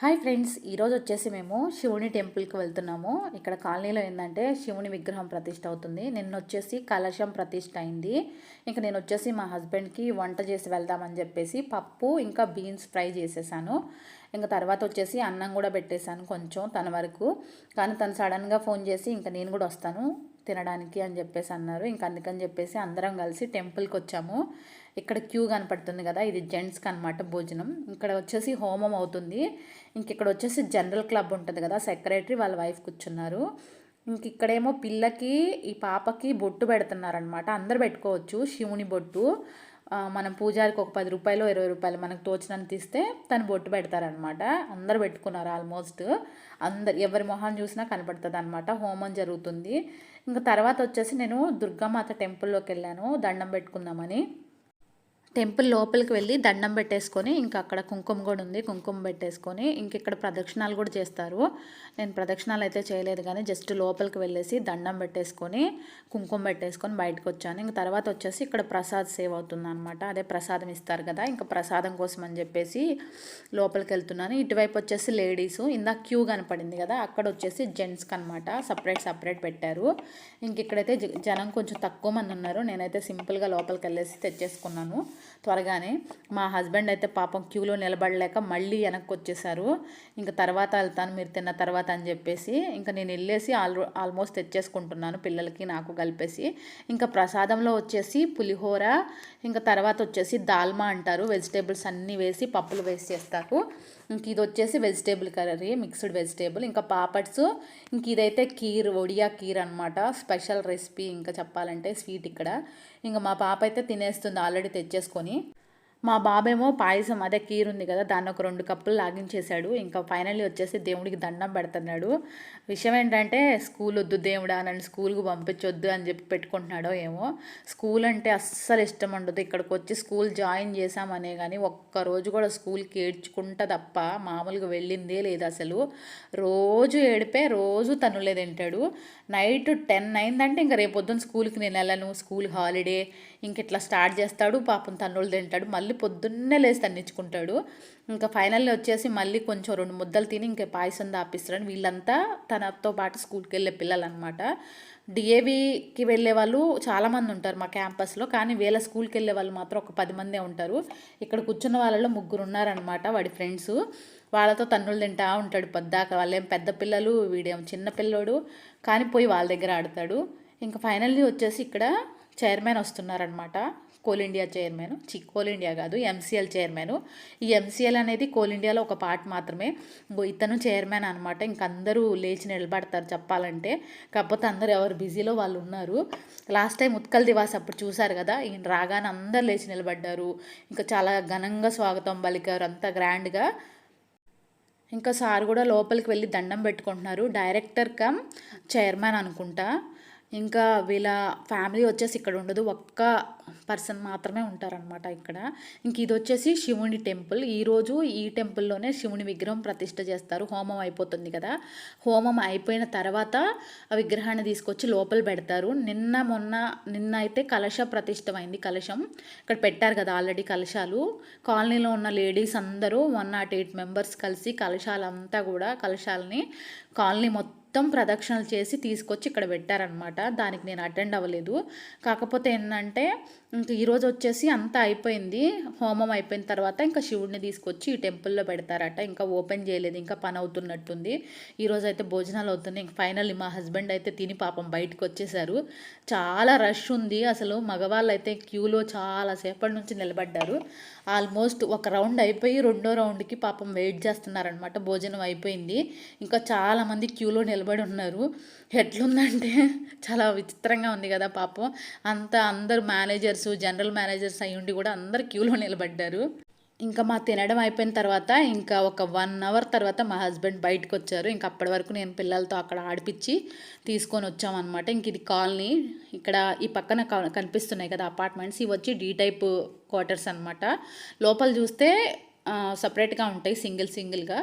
Hi friends ఈరోజు వచ్చేసి మేము శివుని టెంపుల్కి వెళ్తున్నాము. ఇక్కడ కాలనీలో ఏంటంటే శివుని విగ్రహం ప్రతిష్ట అవుతుంది. నిన్న వచ్చేసి కలశం ప్రతిష్ట అయింది. ఇంకా నేను వచ్చేసి మా హస్బెండ్కి వంట చేసి వెళ్దామని చెప్పేసి పప్పు ఇంకా బీన్స్ ఫ్రై చేసేసాను. ఇంకా తర్వాత వచ్చేసి అన్నం కూడా పెట్టేశాను కొంచెం తన వరకు. కానీ తను సడన్గా ఫోన్ చేసి ఇంకా నేను కూడా వస్తాను తినడానికి అని చెప్పేసి అన్నారు. ఇంక అందుకని చెప్పేసి అందరం కలిసి టెంపుల్కి వచ్చాము. ఇక్కడ క్యూ కనపడుతుంది కదా ఇది జెంట్స్కి అనమాట భోజనం. ఇక్కడ వచ్చేసి హోమం అవుతుంది. ఇంక ఇక్కడ వచ్చేసి జనరల్ క్లబ్ ఉంటుంది కదా సెక్రటరీ వాళ్ళ వైఫ్ కూర్చున్నారు. ఇంక ఇక్కడేమో పిల్లకి ఈ పాపకి బొట్టు పెడుతున్నారనమాట. అందరు పెట్టుకోవచ్చు శివుని బొట్టు. మనం పూజారికి ఒక పది రూపాయలు ఇరవై రూపాయలు మనకు తోచినంత ఇస్తే తను బొట్టు పెడతారనమాట. అందరు పెట్టుకున్నారు ఆల్మోస్ట్. అందరు ఎవరి మొహం చూసినా కనపడుతుంది అనమాట హోమం జరుగుతుంది. ఇంకా తర్వాత వచ్చేసి నేను దుర్గామాత టెంపుల్లోకి వెళ్ళాను దండం పెట్టుకుందామని. టెంపుల్ లోపలికి వెళ్ళి దండం పెట్టేసుకొని ఇంకా అక్కడ కుంకుమ కూడా ఉంది. కుంకుమ పెట్టేసుకొని ఇంక ఇక్కడ ప్రదక్షిణాలు కూడా చేస్తారు. నేను ప్రదక్షిణాలు అయితే చేయలేదు కానీ జస్ట్ లోపలికి వెళ్ళేసి దండం పెట్టేసుకొని కుంకుమ పెట్టేసుకొని బయటకు వచ్చాను. ఇంక తర్వాత వచ్చేసి ఇక్కడ ప్రసాద్ సేవ్ అవుతుంది అనమాట అదే ప్రసాదం ఇస్తారు కదా ఇంకా ప్రసాదం కోసం అని చెప్పేసి లోపలికి వెళ్తున్నాను. ఇటువైపు వచ్చేసి లేడీస్ ఇందాక క్యూ కనపడింది కదా అక్కడ వచ్చేసి జెంట్స్కి అనమాట సపరేట్ సపరేట్ పెట్టారు. ఇంక ఇక్కడైతే జ- జనం కొంచెం తక్కువ మంది ఉన్నారు. నేనైతే సింపుల్గా లోపలికి వెళ్ళేసి తెచ్చేసుకున్నాను. త్వరగానే మా హస్బెండ్ అయితే పాపం క్యూలో నిలబడలేక మళ్ళీ వెనక్కి వచ్చేసారు ఇంకా తర్వాత వెళ్తాను మీరు తిన్న తర్వాత అని చెప్పేసి ఇంకా నేను వెళ్ళేసి ఆల్ ఆల్మోస్ట్ తెచ్చేసుకుంటున్నాను పిల్లలకి నాకు కలిపేసి. ఇంకా ప్రసాదంలో వచ్చేసి పులిహోర ఇంకా తర్వాత వచ్చేసి దాల్మా అంటారు. వెజిటేబుల్స్ అన్నీ వేసి పప్పులు వేసి చేస్తారు. ఇంక ఇది వచ్చేసి వెజిటేబుల్ కర్రీ మిక్స్డ్ వెజిటేబుల్ ఇంకా పాపడ్స్ ఇంక ఇదైతే కీర్ ఒడియా కీర్ అనమాట స్పెషల్ రెసిపీ ఇంకా చెప్పాలంటే స్వీట్ ఇక్కడ. ఇంకా మా పాప అయితే తినేస్తుంది ఆల్రెడీ తెచ్చేసుకొని. మా బాబేమో పాయసం అదే కీర్ ఉంది కదా దాన్ని ఒక రెండు కప్పులు లాగించేశాడు. ఇంకా ఫైనల్లీ వచ్చేసి దేవుడికి దండం పెడుతున్నాడు. విషయం ఏంటంటే స్కూల్ వద్దు దేవుడా నన్ను స్కూల్కి పంపించొద్దు అని చెప్పి పెట్టుకుంటున్నాడో ఏమో. స్కూల్ అంటే అస్సలు ఇష్టం ఉండదు. ఇక్కడికి వచ్చి స్కూల్ జాయిన్ చేశామనే కానీ ఒక్క రోజు కూడా స్కూల్కి ఏడ్చుకుంటా తప్ప మామూలుగా వెళ్ళిందే లేదు అసలు. రోజు ఏడిపే రోజు తనులే తింటాడు. నైట్ టెన్ అయిందంటే ఇంకా రేపు స్కూల్కి నేను వెళ్ళను. స్కూల్ హాలిడే ఇంక ఇట్లా స్టార్ట్ చేస్తాడు. పాపం తన్నులు తింటాడు. మళ్ళీ పొద్దున్నే లేచి తన్నించుకుంటాడు ఇంకా ఫైనల్లీ వచ్చేసి మళ్ళీ కొంచెం రెండు ముద్దలు తిని ఇంకా పాయసం దాపిస్తారని వీళ్ళంతా తనతో పాటు స్కూల్కి వెళ్ళే పిల్లలు అనమాట డిఏవికి వెళ్ళే వాళ్ళు చాలామంది ఉంటారు మా క్యాంపస్లో కానీ వీళ్ళ స్కూల్కి వెళ్ళే వాళ్ళు మాత్రం ఒక పది మందే ఉంటారు. ఇక్కడ కూర్చున్న వాళ్ళలో ముగ్గురు ఉన్నారనమాట వాడి ఫ్రెండ్స్. వాళ్ళతో తన్నులు తింటా ఉంటాడు పొద్దాక. వాళ్ళేం పెద్ద పిల్లలు వీడేం చిన్న పిల్లోడు కానీ పోయి వాళ్ళ దగ్గర ఆడతాడు. ఇంకా ఫైనల్లీ వచ్చేసి ఇక్కడ చైర్మన్ వస్తున్నారనమాట. కోల్ ఇండియా చైర్మన్ చి కోల్ ఇండియా కాదు ఎంసీఎల్ చైర్మన్. ఈ ఎంసీఎల్ అనేది కోల్ ఇండియాలో ఒక పార్ట్ మాత్రమే. ఇంకో ఇతను చైర్మన్ అనమాట ఇంక అందరూ లేచి నిలబడతారు చెప్పాలంటే. కాకపోతే అందరూ ఎవరు బిజీలో వాళ్ళు ఉన్నారు. లాస్ట్ టైం ఉత్కల్ దివాస్ అప్పుడు చూశారు కదా ఈయన రాగానే అందరు లేచి నిలబడ్డారు. ఇంకా చాలా ఘనంగా స్వాగతం పలికారు అంతా గ్రాండ్గా ఇంకా సార్ కూడా లోపలికి వెళ్ళి దండం పెట్టుకుంటున్నారు. డైరెక్టర్ కమ్ చైర్మన్ అనుకుంటా. ఇంకా వీళ్ళ ఫ్యామిలీ వచ్చేసి ఇక్కడ ఉండదు. ఒక్క పర్సన్ మాత్రమే ఉంటారనమాట ఇక్కడ. ఇంక ఇది వచ్చేసి శివుని టెంపుల్. ఈరోజు ఈ టెంపుల్లోనే శివుని విగ్రహం ప్రతిష్ట చేస్తారు. హోమం అయిపోతుంది కదా. హోమం అయిపోయిన తర్వాత ఆ విగ్రహాన్ని తీసుకొచ్చి లోపల పెడతారు. నిన్న మొన్న నిన్న అయితే కలశ ప్రతిష్టమైంది కలశం. ఇక్కడ పెట్టారు కదా ఆల్రెడీ కలశాలు. కాలనీలో ఉన్న లేడీస్ అందరూ వన్ నాట్ ఎయిట్ మెంబర్స్ కలిసి కలశాలంతా కూడా కలశాలని కాలనీ మొత్తం మొత్తం ప్రదక్షిణలు చేసి తీసుకొచ్చి ఇక్కడ పెట్టారనమాట దానికి నేను అటెండ్ అవ్వలేదు. కాకపోతే ఏంటంటే ఇంక ఈరోజు వచ్చేసి అంతా అయిపోయింది. హోమం అయిపోయిన తర్వాత ఇంకా శివుడిని తీసుకొచ్చి ఈ టెంపుల్లో పెడతారట. ఇంకా ఓపెన్ చేయలేదు. ఇంకా పని అవుతున్నట్టుంది. ఈరోజు అయితే భోజనాలు అవుతున్నాయి. ఇంక ఫైనల్లీ మా హస్బెండ్ అయితే తిని పాపం బయటకు వచ్చేసారు. చాలా రష్ ఉంది. అసలు మగవాళ్ళు అయితే క్యూలో చాలా సేపటి నుంచి నిలబడ్డారు. ఆల్మోస్ట్ ఒక రౌండ్ అయిపోయి రెండో రౌండ్కి పాపం వెయిట్ చేస్తున్నారనమాట భోజనం అయిపోయింది. ఇంకా చాలామంది క్యూలో నిలబడి ఉన్నారు. ఎట్లుందంటే చాలా విచిత్రంగా ఉంది కదా పాపం. అంతా అందరు మేనేజర్స్ జనరల్ మేనేజర్స్ అయి ఉండి కూడా అందరు క్యూలో నిలబడ్డారు. ఇంకా మా తినడం అయిపోయిన తర్వాత ఇంకా ఒక వన్ అవర్ తర్వాత మా హస్బెండ్ బయటకు వచ్చారు. ఇంకా అప్పటి వరకు నేను పిల్లలతో అక్కడ ఆడిపించి తీసుకొని వచ్చామన్నమాట ఇంక ఇది కాలనీ. ఇక్కడ ఈ పక్కన క- కనిపిస్తున్నాయి కదా అపార్ట్మెంట్స్ ఇవి వచ్చి డీ టైప్ క్వార్టర్స్ అనమాట లోపల చూస్తే సపరేట్గా ఉంటాయి సింగిల్ సింగిల్గా.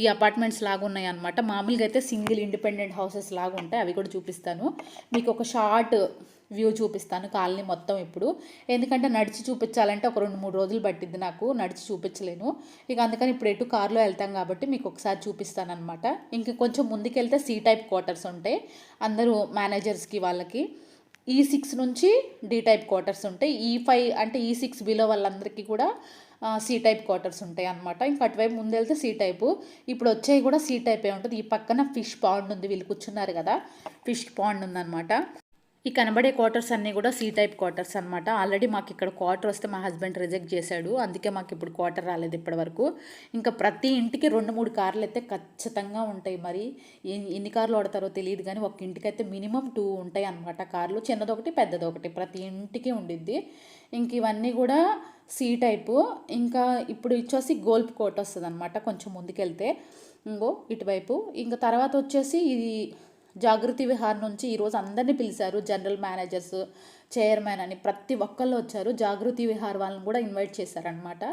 ఈ అపార్ట్మెంట్స్ లాగా ఉన్నాయి అనమాట మామూలుగా అయితే సింగిల్ ఇండిపెండెంట్ హౌసెస్ లాగా ఉంటాయి అవి కూడా చూపిస్తాను. మీకు ఒక షార్ట్ వ్యూ చూపిస్తాను కాలనీ మొత్తం ఇప్పుడు. ఎందుకంటే నడిచి చూపించాలంటే ఒక రెండు మూడు రోజులు పట్టింది నాకు నడిచి చూపించలేను. ఇక అందుకని ఇప్పుడు ఎటు కార్లో వెళ్తాం కాబట్టి మీకు ఒకసారి చూపిస్తాను అనమాట ఇంక కొంచెం ముందుకెళ్తే సీ టైప్ క్వార్టర్స్ ఉంటాయి అందరూ మేనేజర్స్కి వాళ్ళకి. ఈ సిక్స్ నుంచి డి టైప్ క్వార్టర్స్ ఉంటాయి. ఈ ఫైవ్ అంటే ఈ సిక్స్ బిలో వాళ్ళందరికీ కూడా సీ టైప్ క్వార్టర్స్ ఉంటాయి అనమాట ఇంకా అటువైపు ముందు వెళ్తే టైపు ఇప్పుడు వచ్చేవి కూడా సీ టైపే ఉంటుంది. ఈ పక్కన ఫిష్ పాండ్ ఉంది. వీళ్ళు కూర్చున్నారు కదా. ఫిష్ పాండ్ ఉందన్నమాట. ఈ కనబడే క్వార్టర్స్ అన్నీ కూడా సీ టైప్ క్వార్టర్స్ అనమాట ఆల్రెడీ మాకు ఇక్కడ క్వార్టర్ వస్తే మా హస్బెండ్ రిజెక్ట్ చేశాడు. అందుకే మాకు ఇప్పుడు క్వార్టర్ రాలేదు ఇప్పటి వరకు. ఇంకా ప్రతి ఇంటికి రెండు మూడు కార్లు అయితే ఖచ్చితంగా ఉంటాయి మరి. ఎన్ని కార్లు వాడతారో తెలియదు కానీ ఒక ఇంటికి అయితే మినిమం టూ ఉంటాయి అనమాట కార్లు చిన్నదొకటి పెద్దదొకటి ప్రతి ఇంటికి ఉండిద్ది. ఇంక ఇవన్నీ కూడా సీ టైపు. ఇంకా ఇప్పుడు ఇచ్చేసి గోల్ప్ కోట్ వస్తుంది అనమాట కొంచెం ముందుకెళ్తే. ఇంకో ఇటువైపు. ఇంకా తర్వాత వచ్చేసి ఇది జాగృతి విహార్ నుంచి ఈరోజు అందరినీ పిలిచారు జనరల్ మేనేజర్స్ చైర్మన్ అని ప్రతి ఒక్కళ్ళు వచ్చారు. జాగృతి విహార్ వాళ్ళని కూడా ఇన్వైట్ చేశారనమాట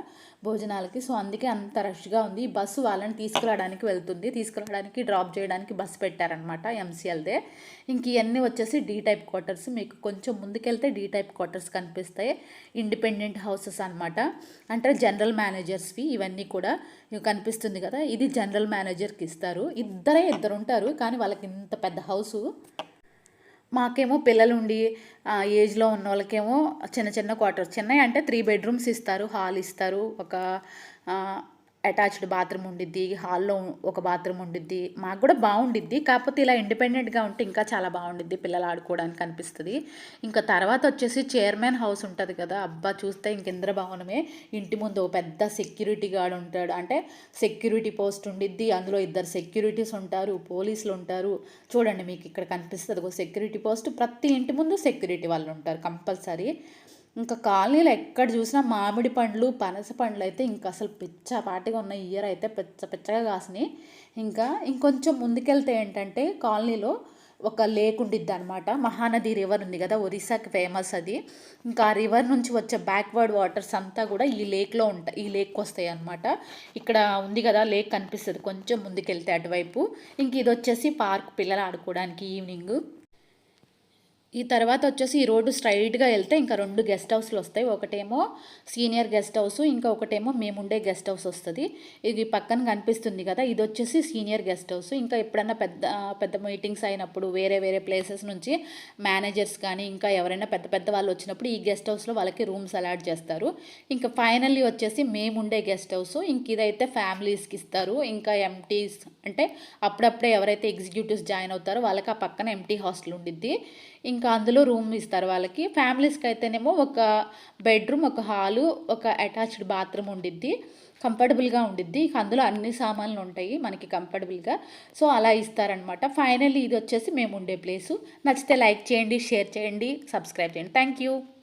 భోజనాలకి. సో అందుకే అంత రష్గా ఉంది. ఈ బస్సు వాళ్ళని తీసుకురావడానికి వెళ్తుంది. తీసుకురావడానికి డ్రాప్ చేయడానికి బస్సు పెట్టారనమాట ఎంసీఎల్దే ఇంక ఇవన్నీ వచ్చేసి డీ టైప్ క్వార్టర్స్. మీకు కొంచెం ముందుకెళ్తే డీ టైప్ క్వార్టర్స్ కనిపిస్తాయి. ఇండిపెండెంట్ హౌసెస్ అనమాట అంటే జనరల్ మేనేజర్స్వి ఇవన్నీ కూడా కనిపిస్తుంది కదా. ఇది జనరల్ మేనేజర్కి ఇస్తారు. ఇద్దరే ఇద్దరు ఉంటారు. కానీ వాళ్ళకి ఇంత పెద్ద హౌసు. మాకేమో పిల్లలు ఉండి ఏజ్లో ఉన్న వాళ్ళకేమో చిన్న చిన్న క్వార్టర్స్. చిన్నవి అంటే త్రీ బెడ్రూమ్స్ ఇస్తారు హాల్ ఇస్తారు ఒక అటాచ్డ్ బాత్రూమ్ ఉండిద్ది హాల్లో ఒక బాత్రూమ్ ఉండిద్ది మాకు కూడా బాగుండిద్ది. కాకపోతే ఇలా ఇండిపెండెంట్గా ఉంటే ఇంకా చాలా బాగుండిద్ది పిల్లలు ఆడుకోవడానికి అనిపిస్తుంది. ఇంకా తర్వాత వచ్చేసి చైర్మన్ హౌస్ ఉంటుంది కదా అబ్బా చూస్తే ఇంక భవనమే. ఇంటి ముందు ఒక పెద్ద సెక్యూరిటీ గార్డ్ ఉంటాడు. అంటే సెక్యూరిటీ పోస్ట్ ఉండిద్ది అందులో ఇద్దరు సెక్యూరిటీస్ ఉంటారు పోలీసులు ఉంటారు. చూడండి మీకు ఇక్కడ కనిపిస్తుంది ఒక సెక్యూరిటీ పోస్ట్. ప్రతి ఇంటి ముందు సెక్యూరిటీ వాళ్ళు ఉంటారు కంపల్సరీ. ఇంకా కాలనీలో ఎక్కడ చూసినా మామిడి పండ్లు పనస పండ్లు అయితే ఇంకా అసలు పిచ్చపాటిగా ఉన్న ఇయర్ అయితే పిచ్చ పిచ్చగా కాసినాయి. ఇంకా ఇంకొంచెం ముందుకెళ్తే ఏంటంటే కాలనీలో ఒక లేక్ ఉండిద్ది అనమాట మహానది రివర్ ఉంది కదా ఒరిస్సాకి ఫేమస్ అది. ఇంకా ఆ రివర్ నుంచి వచ్చే బ్యాక్వర్డ్ వాటర్స్ అంతా కూడా ఈ లేక్లో ఉంటాయి ఈ లేక్ వస్తాయి అనమాట ఇక్కడ ఉంది కదా లేక్ కనిపిస్తుంది. కొంచెం ముందుకెళ్తే అటువైపు. ఇంక ఇది వచ్చేసి పార్క్ పిల్లలు ఆడుకోవడానికి ఈవినింగ్. ఈ తర్వాత వచ్చేసి ఈ రోడ్డు స్ట్రైట్గా వెళ్తే ఇంకా రెండు గెస్ట్ హౌస్లు వస్తాయి. ఒకటేమో సీనియర్ గెస్ట్ హౌస్ ఇంకా ఒకటేమో మేముండే గెస్ట్ హౌస్ వస్తుంది. ఇది పక్కన కనిపిస్తుంది కదా ఇది వచ్చేసి సీనియర్ గెస్ట్ హౌస్. ఇంకా ఎప్పుడన్నా పెద్ద పెద్ద మీటింగ్స్ అయినప్పుడు వేరే వేరే ప్లేసెస్ నుంచి మేనేజర్స్ కానీ ఇంకా ఎవరైనా పెద్ద పెద్ద వాళ్ళు వచ్చినప్పుడు ఈ గెస్ట్ హౌస్లో వాళ్ళకి రూమ్స్ అలాట్ చేస్తారు. ఇంకా ఫైనల్లీ వచ్చేసి మేముండే గెస్ట్ హౌస్. ఇంక ఇదైతే ఫ్యామిలీస్కి ఇస్తారు. ఇంకా ఎంటీస్ అంటే అప్పుడప్పుడే ఎవరైతే ఎగ్జిక్యూటివ్స్ జాయిన్ అవుతారో వాళ్ళకి ఆ పక్కన ఎంటీ హాస్టల్ ఉండిద్ది. ఇంకా అందులో రూమ్ ఇస్తారు వాళ్ళకి. ఫ్యామిలీస్కి అయితేనేమో ఒక బెడ్రూమ్ ఒక హాలు ఒక అటాచ్డ్ బాత్రూమ్ ఉండిద్ది. కంఫర్టబుల్గా ఉండిద్ది. అందులో అన్ని సామాన్లు ఉంటాయి మనకి కంఫర్టబుల్గా సో అలా ఇస్తారనమాట ఫైనల్లీ ఇది వచ్చేసి మేము ఉండే ప్లేసు నచ్చితే లైక్ చేయండి షేర్ చేయండి సబ్స్క్రైబ్ చేయండి. Thank you